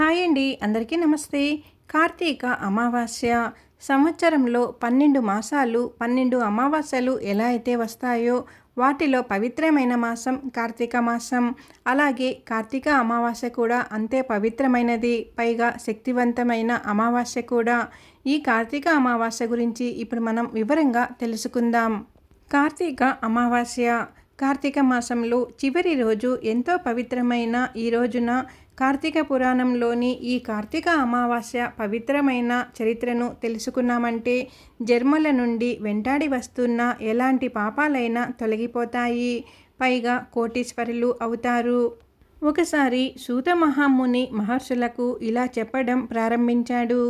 Hi అండి అందరికీ నమస్తే. కార్తీక అమావాస్య సంవత్సరంలో పన్నెండు మాసాలు పన్నెండు అమావాస్యలు ఎలా అయితే వస్తాయో వాటిలో పవిత్రమైన మాసం కార్తీక మాసం. అలాగే కార్తీక అమావాస్య కూడా అంతే పవిత్రమైనది పైగా శక్తివంతమైన అమావాస్య కూడా. ఈ కార్తీక అమావాస్య గురించి ఇప్పుడు మనం వివరంగా తెలుసుకుందాం. కార్తీక అమావాస్య కార్తీక మాసంలో చివరి రోజు ఎంతో పవిత్రమైన ఈ రోజున కార్తీక పురాణంలోని ఈ కార్తీక అమావాస్య పవిత్రమైన చరిత్రను తెలుసుకున్నామంటే జన్మల నుండి వెంటాడి వస్తున్న ఎలాంటి పాపాలైనా తొలగిపోతాయి. పైగా కోటీశ్వరులు అవుతారు. ఒకసారి సూత మహాముని మహర్షులకు ఇలా చెప్పడం ప్రారంభించాడు.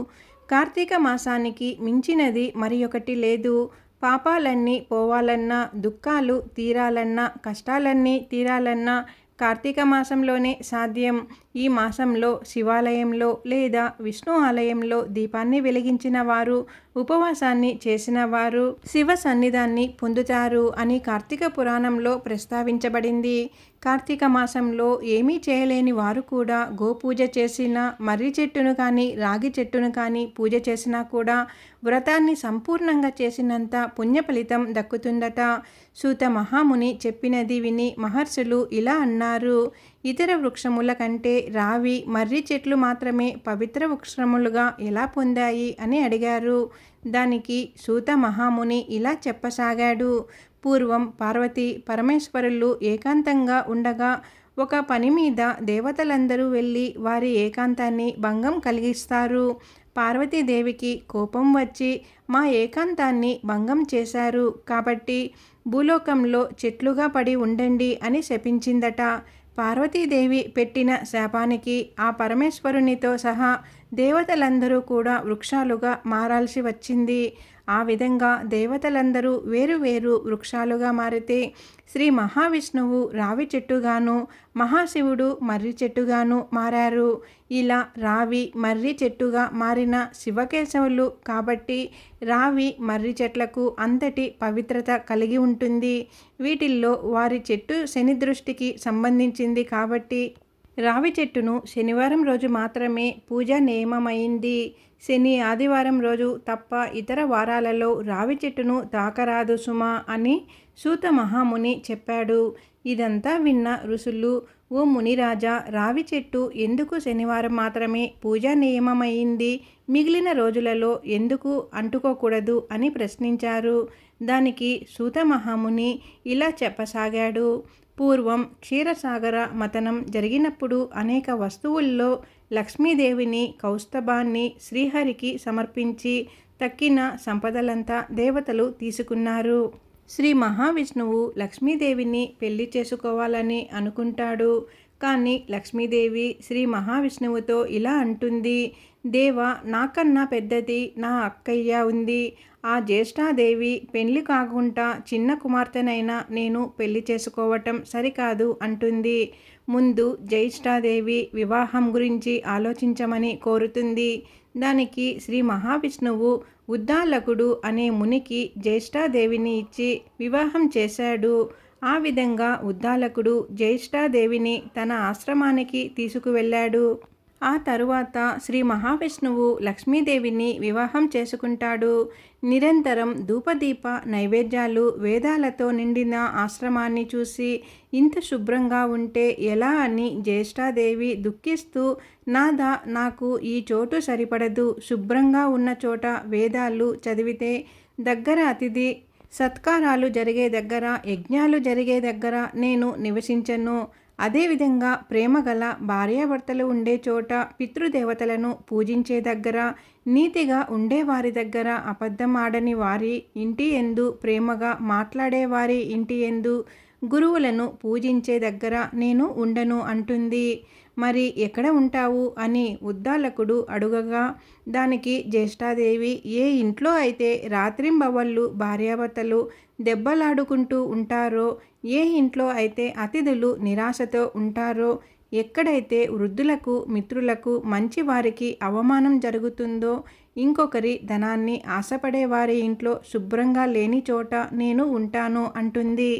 కార్తీక మాసానికి మించినది మరి ఒకటి లేదు. పాపాలన్నీ పోవాలన్నా దుఃఖాలు తీరాలన్నా కష్టాలన్నీ తీరాలన్నా కార్తీక మాసంలోనే సాధ్యం. ఈ మాసంలో శివాలయంలో లేదా విష్ణు ఆలయంలో దీపాన్ని వెలిగించిన వారు ఉపవాసాన్ని చేసిన వారు శివ సన్నిధాన్ని పొందుతారు అని కార్తీక పురాణంలో ప్రస్తావించబడింది. కార్తీక మాసంలో ఏమీ చేయలేని వారు కూడా గోపూజ చేసిన మర్రి చెట్టును కానీ రాగి చెట్టును కానీ పూజ చేసినా కూడా వ్రతాన్ని సంపూర్ణంగా చేసినంత పుణ్య ఫలితం దక్కుతుందట. సూత మహాముని చెప్పినది విని మహర్షులు ఇలా అన్నారు ఇతర వృక్షముల కంటే రావి మర్రి చెట్లు మాత్రమే పవిత్ర వృక్షములుగా ఎలా పొందాయి? అని అడిగారు. దానికి సూత మహాముని ఇలా చెప్పసాగాడు పూర్వం పార్వతి పరమేశ్వరులు ఏకాంతంగా ఉండగా ఒక పని మీద దేవతలందరూ వెళ్ళి వారి ఏకాంతాన్ని భంగం కలిగిస్తారు. పార్వతీదేవికి కోపం వచ్చి మా ఏకాంతాన్ని భంగం చేశారు కాబట్టి భూలోకంలో చెట్లుగా పడి ఉండండి అని శపించిందట. పార్వతీదేవి పెట్టిన శాపానికి ఆ పరమేశ్వరునితో సహా దేవతలందరూ కూడా వృక్షాలుగా మారాల్సి వచ్చింది. ఆ విధంగా దేవతలందరూ వేరు వేరు వృక్షాలుగా మారితే శ్రీ మహావిష్ణువు రావి చెట్టుగాను మహాశివుడు మర్రి చెట్టుగాను మారారు. ఇలా రావి మర్రి చెట్టుగా మారిన శివకేశవులు కాబట్టి రావి మర్రి చెట్లకు అంతటి పవిత్రత కలిగి ఉంటుంది. వీటిల్లో వారి చెట్టు శని దృష్టికి సంబంధించింది కాబట్టి రావి చెట్టును శనివారం రోజు మాత్రమే పూజ నియమమైంది. శని ఆదివారం రోజు తప్ప ఇతర వారాలలో రావి చెట్టును తాకరాదు సుమా అని సూత మహాముని చెప్పాడు. ఇదంతా విన్న ఋషులు ఓ మునిరాజా రావి చెట్టు ఎందుకు శనివారం మాత్రమే పూజా నియమమైంది? మిగిలిన రోజులలో ఎందుకు అంటుకోకూడదు? అని ప్రశ్నించారు. దానికి సూత మహాముని ఇలా చెప్పసాగాడు. పూర్వం క్షీరసాగర మతనం జరిగినప్పుడు అనేక వస్తువుల్లో లక్ష్మీదేవిని కౌస్తభాన్ని శ్రీహరికి సమర్పించి తక్కిన సంపదలంతా దేవతలు తీసుకున్నారు. శ్రీ మహావిష్ణువు లక్ష్మీదేవిని పెళ్ళి చేసుకోవాలని అనుకుంటాడు. కానీ లక్ష్మీదేవి శ్రీ మహావిష్ణువుతో ఇలా అంటుంది. దేవ నాకన్నా పెద్దది నా అక్కయ్య ఉంది. ఆ జ్యేష్ఠాదేవి పెళ్ళి కాకుండా చిన్న కుమార్తెనైనా నేను పెళ్ళి చేసుకోవటం సరికాదు అంటుంది. ముందు జ్యేష్ఠాదేవి వివాహం గురించి ఆలోచించమని కోరుతుంది. దానికి శ్రీ మహావిష్ణువు ఉద్దాలకుడు అనే మునికి జ్యేష్ఠాదేవిని ఇచ్చి వివాహం చేశాడు. ఆ విధంగా ఉద్దాలకుడు జ్యేష్ఠాదేవిని తన ఆశ్రమానికి తీసుకువెళ్ళాడు. ఆ తరువాత శ్రీ మహావిష్ణువు లక్ష్మీదేవిని వివాహం చేసుకుంటాడు. నిరంతరం ధూపదీప నైవేద్యాలు వేదాలతో నిండిన ఆశ్రమాన్ని చూసి ఇంత శుభ్రంగా ఉంటే ఎలా అని జ్యేష్ఠాదేవి దుఃఖిస్తూ నాదా నాకు ఈ చోటు సరిపడదు. శుభ్రంగా ఉన్న చోట వేదాలు చదివితే దగ్గర అతిథి సత్కారాలు జరిగే దగ్గర యజ్ఞాలు జరిగే దగ్గర నేను నివసించను. అదేవిధంగా ప్రేమగల భార్యాభర్తలు ఉండే చోట పితృదేవతలను పూజించే దగ్గర నీతిగా ఉండే వారి దగ్గర అబద్ధం ఆడని వారి ఇంటి ఎందు ప్రేమగా మాట్లాడేవారి ఇంటి ఎందు గురువులను పూజించే దగ్గర నేను ఉండను అంటుంది. మరి ఎక్కడ ఉంటావు? అని ఉద్దాలకుడు అడుగగా దానికి జ్యేష్ఠాదేవి ఏ ఇంట్లో అయితే రాత్రింబవళ్ళు భార్యాభర్తలు దెబ్బలాడుకుంటూ ఉంటారో ఏ ఇంట్లో అయితే అతిథులు నిరాశతో ఉంటారో ఎక్కడైతే వృద్ధులకు మిత్రులకు మంచి వారికి అవమానం జరుగుతుందో ఇంకొకరి ధనాన్ని ఆశపడే వారి ఇంట్లో శుభ్రంగా లేని చోట నేను ఉంటాను అంటుంది.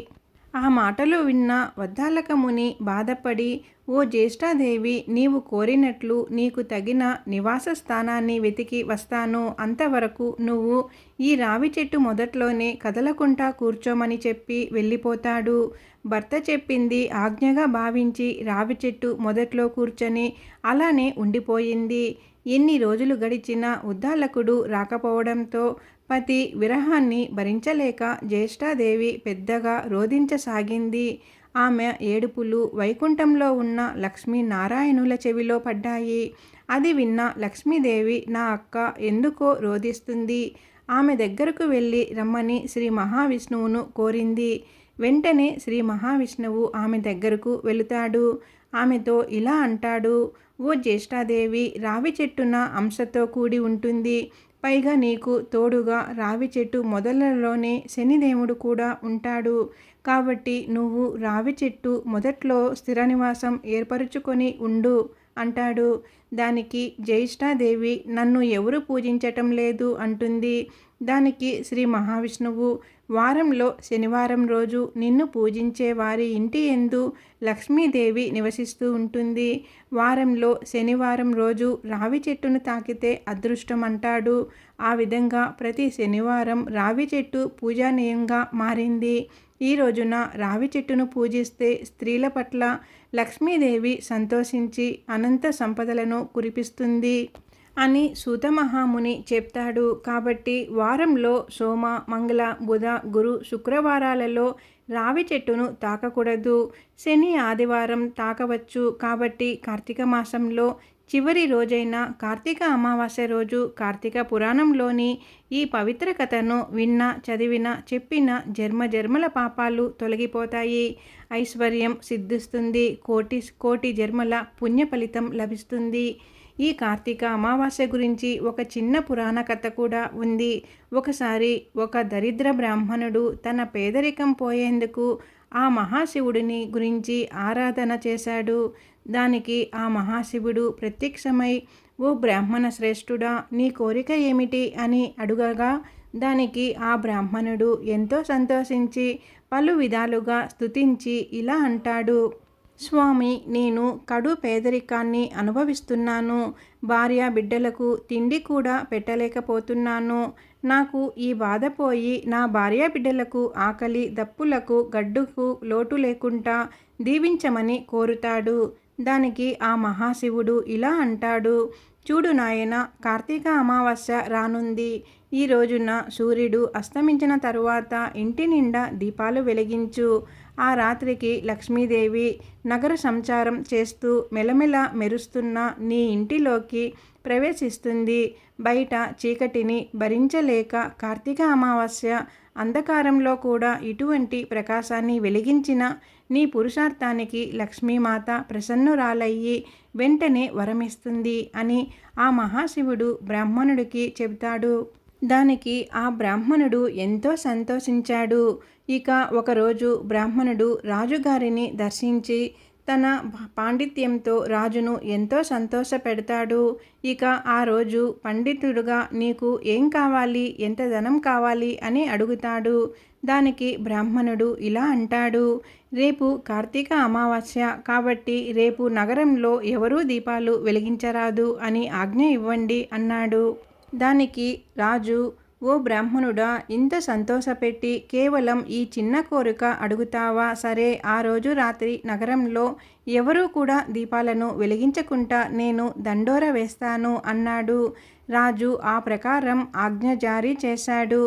ఆ మాటలు విన్న వద్దాలక ముని బాధపడి ఓ జ్యేష్ఠాదేవి నీవు కోరినట్లు నీకు తగిన నివాస స్థానాన్ని వెతికి వస్తాను. అంతవరకు నువ్వు ఈ రావి చెట్టు మొదట్లోనే కదలకుండా కూర్చోమని చెప్పి వెళ్ళిపోతాడు. భర్త చెప్పింది ఆజ్ఞగా భావించి రావి చెట్టు మొదట్లో కూర్చొని అలానే ఉండిపోయింది. ఎన్ని రోజులు గడిచినా ఉద్దాలకుడు రాకపోవడంతో పతి విరహాన్ని భరించలేక జ్యేష్ఠాదేవి పెద్దగా రోధించసాగింది. ఆమె ఏడుపులు వైకుంఠంలో ఉన్న లక్ష్మీనారాయణుల చెవిలో పడ్డాయి. అది విన్న లక్ష్మీదేవి నా అక్క ఎందుకో రోధిస్తుంది. ఆమె దగ్గరకు వెళ్ళి రమ్మని శ్రీ మహావిష్ణువును కోరింది. వెంటనే శ్రీ మహావిష్ణువు ఆమె దగ్గరకు వెళుతాడు. ఆమెతో ఇలా అంటాడు ఓ జ్యేష్ఠాదేవి రావి చెట్టున అంశతో కూడి ఉంటుంది. పైగా నీకు తోడుగా రావి చెట్టు మొదలలోనే శనిదేవుడు కూడా ఉంటాడు. కాబట్టి నువ్వు రావి చెట్టు మొదట్లో స్థిర నివాసం ఏర్పరచుకొని ఉండు అంటాడు. దానికి జ్యేష్ఠాదేవి నన్ను ఎవరు పూజించటం లేదు అంటుంది. దానికి శ్రీ మహావిష్ణువు వారంలో శనివారం రోజు నిన్ను పూజించే వారి ఇంటి ఎందు లక్ష్మీదేవి నివసిస్తూ ఉంటుంది. వారంలో శనివారం రోజు రావి చెట్టును తాకితే అదృష్టం అంటాడు ఆ విధంగా ప్రతి శనివారం రావి చెట్టు పూజానీయంగా మారింది. ఈ రోజున రావి చెట్టును పూజిస్తే స్త్రీల పట్ల లక్ష్మీదేవి సంతోషించి అనంత సంపదలను కురిపిస్తుంది. అని సూతమహాముని చెప్తాడు. కాబట్టి వారంలో సోమ మంగళ బుధ గురు శుక్రవారాలలో రావి చెట్టును తాకకూడదు. శని ఆదివారం తాకవచ్చు. కాబట్టి కార్తీక మాసంలో చివరి రోజైన కార్తీక అమావాస్య రోజు కార్తీక పురాణంలోని ఈ పవిత్ర కథను విన్న చదివిన చెప్పిన జన్మ జన్మల పాపాలు తొలగిపోతాయి. ఐశ్వర్యం సిద్ధిస్తుంది. కోటి కోటి జన్మల పుణ్య ఫలితం లభిస్తుంది. ఈ కార్తీక అమావాస్య గురించి ఒక చిన్న పురాణ కథ కూడా ఉంది. ఒకసారి ఒక దరిద్ర బ్రాహ్మణుడు తన పేదరికం పోయేందుకు ఆ మహాశివుడిని గురించి ఆరాధన చేశాడు. దానికి ఆ మహాశివుడు ప్రత్యక్షమై ఓ బ్రాహ్మణ శ్రేష్ఠుడా నీ కోరిక ఏమిటి? అని అడుగగా దానికి ఆ బ్రాహ్మణుడు ఎంతో సంతోషించి పలు విధాలుగా స్తుతించి ఇలా అంటాడు. స్వామి నేను కడు పేదరికాన్ని అనుభవిస్తున్నాను. భార్య బిడ్డలకు తిండి కూడా పెట్టలేకపోతున్నాను. నాకు ఈ బాధ పోయి నా భార్య బిడ్డలకు ఆకలి దప్పులకు గడ్డుకు లోటు లేకుండా దీవించమని కోరుతాడు. దానికి ఆ మహాశివుడు ఇలా అంటాడు. చూడు నాయన కార్తీక అమావాస్య రానుంది. ఈ రోజున సూర్యుడు అస్తమించిన తరువాత ఇంటి నిండా దీపాలు వెలిగించు. ఆ రాత్రికి లక్ష్మీదేవి నగర సంచారం చేస్తూ మెలమెల మెరుస్తున్న నీ ఇంటిలోకి ప్రవేశిస్తుంది. బయట చీకటిని భరించలేక కార్తీక అమావాస్య అంధకారంలో కూడా ఇటువంటి ప్రకాశాన్ని వెలిగించిన నీ పురుషార్థానికి లక్ష్మీమాత ప్రసన్నురాలయ్యి వెంటనే వరమిస్తుంది అని ఆ మహాశివుడు బ్రాహ్మణుడికి చెబుతాడు. దానికి ఆ బ్రాహ్మణుడు ఎంతో సంతోషించాడు. ఇక ఒకరోజు బ్రాహ్మణుడు రాజుగారిని దర్శించి తన పాండిత్యంతో రాజును ఎంతో సంతోషపెడతాడు. ఇక ఆ రోజు పండితుడుగా నీకు ఏం కావాలి? ఎంత ధనం కావాలి? అని అడుగుతాడు. దానికి బ్రాహ్మణుడు ఇలా అంటాడు. రేపు కార్తీక అమావాస్య కాబట్టి రేపు నగరంలో ఎవరూ దీపాలు వెలిగించరాదు అని ఆజ్ఞ ఇవ్వండి అన్నాడు. దానికి రాజు ఓ బ్రాహ్మణుడా ఇంత సంతోషపెట్టి కేవలం ఈ చిన్న కోరిక అడుగుతావా? సరే ఆ రోజు రాత్రి నగరంలో ఎవరూ కూడా దీపాలను వెలిగించకుండా నేను దండోర వేస్తాను అన్నాడు. రాజు ఆ ప్రకారం ఆజ్ఞ జారీ చేశాడు.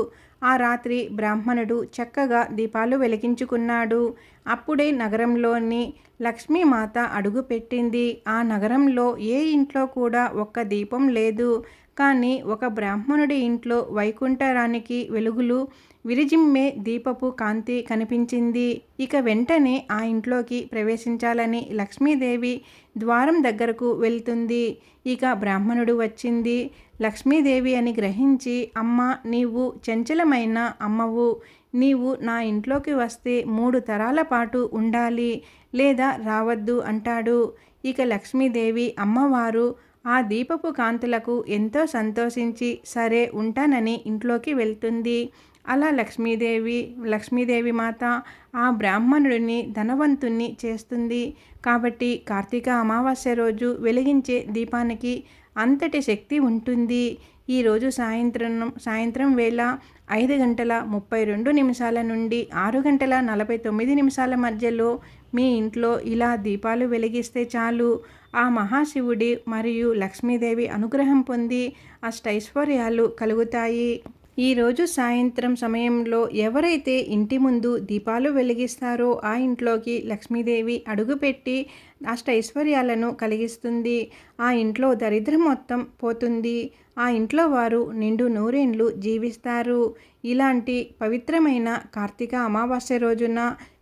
ఆ రాత్రి బ్రాహ్మణుడు చక్కగా దీపాలు వెలిగించుకున్నాడు. అప్పుడే నగరంలోని లక్ష్మీమాత అడుగుపెట్టింది ఆ నగరంలో ఏ ఇంట్లో కూడా ఒక్క దీపం లేదు. కానీ ఒక బ్రాహ్మణుడి ఇంట్లో వైకుంఠరానికి వెలుగులు విరిజిమ్మే దీపపు కాంతి కనిపించింది. ఇక వెంటనే ఆ ఇంట్లోకి ప్రవేశించాలని లక్ష్మీదేవి ద్వారం దగ్గరకు వెళ్తుంది. ఇక బ్రాహ్మణుడు వచ్చింది. లక్ష్మీదేవి అని గ్రహించి అమ్మ నీవు చంచలమైన అమ్మవు. నీవు నా ఇంట్లోకి వస్తే మూడు తరాల పాటు ఉండాలి లేదా రావద్దు అంటాడు. ఇక లక్ష్మీదేవి అమ్మవారు ఆ దీపపు కాంతులకు ఎంతో సంతోషించి సరే ఉంటానని ఇంట్లోకి వెళ్తుంది. అలా లక్ష్మీదేవి లక్ష్మీదేవి మాత ఆ బ్రాహ్మణుడిని ధనవంతుణ్ణి చేస్తుంది. కాబట్టి కార్తీక అమావాస్య రోజు వెలిగించే దీపానికి అంతటి శక్తి ఉంటుంది. ఈరోజు సాయంత్రం సాయంత్రం వేళ ఐదు గంటల ముప్పై రెండు నిమిషాల నుండి ఆరు గంటల నలభై తొమ్మిది నిమిషాల మధ్యలో మీ ఇంట్లో ఇలా దీపాలు వెలిగిస్తే చాలు. ఆ మహాశివుడి మరియు లక్ష్మీదేవి అనుగ్రహం పొంది అష్టైశ్వర్యాలు కలుగుతాయి. ఈరోజు సాయంత్రం సమయంలో ఎవరైతే ఇంటి ముందు దీపాలు వెలిగిస్తారో ఆ ఇంట్లోకి లక్ష్మీదేవి అడుగుపెట్టి అష్టైశ్వర్యాలను కలిగిస్తుంది. ఆ ఇంట్లో దరిద్రం మొత్తం పోతుంది. ఆ ఇంట్లో వారు నిండు నూరేండ్లు జీవిస్తారు. ఇలాంటి పవిత్రమైన కార్తీక అమావాస్య రోజున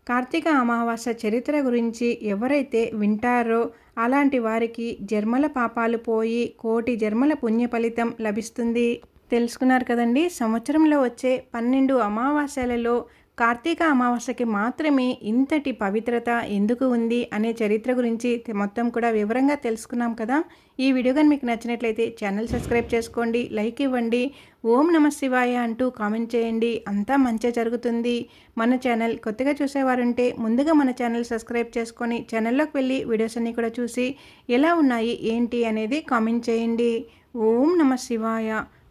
కార్తీక అమావాస్య చరిత్ర గురించి ఎవరైతే వింటారో అలాంటి వారికి జన్మల పాపాలు పోయి కోటి జన్మల పుణ్య ఫలితం లభిస్తుంది. తెలుసుకున్నారు కదండి. సంవత్సరంలో వచ్చే పన్నెండు అమావాస్యలలో కార్తీక అమావాస్యకి మాత్రమే ఇంతటి పవిత్రత ఎందుకు ఉంది అనే చరిత్ర గురించి మొత్తం కూడా వివరంగా తెలుసుకున్నాం కదా. ఈ వీడియో కానీ మీకు నచ్చినట్లయితే ఛానల్ సబ్స్క్రైబ్ చేసుకోండి లైక్ ఇవ్వండి ఓం నమ శివాయ అంటూ కామెంట్ చేయండి. అంతా మంచిగా జరుగుతుంది. మన ఛానల్ కొత్తగా చూసేవారుంటే ముందుగా మన ఛానల్ సబ్స్క్రైబ్ చేసుకొని ఛానల్లోకి వెళ్ళి వీడియోస్ అన్నీ కూడా చూసి ఎలా ఉన్నాయి ఏంటి అనేది కామెంట్ చేయండి. ఓం నమ శివాయ.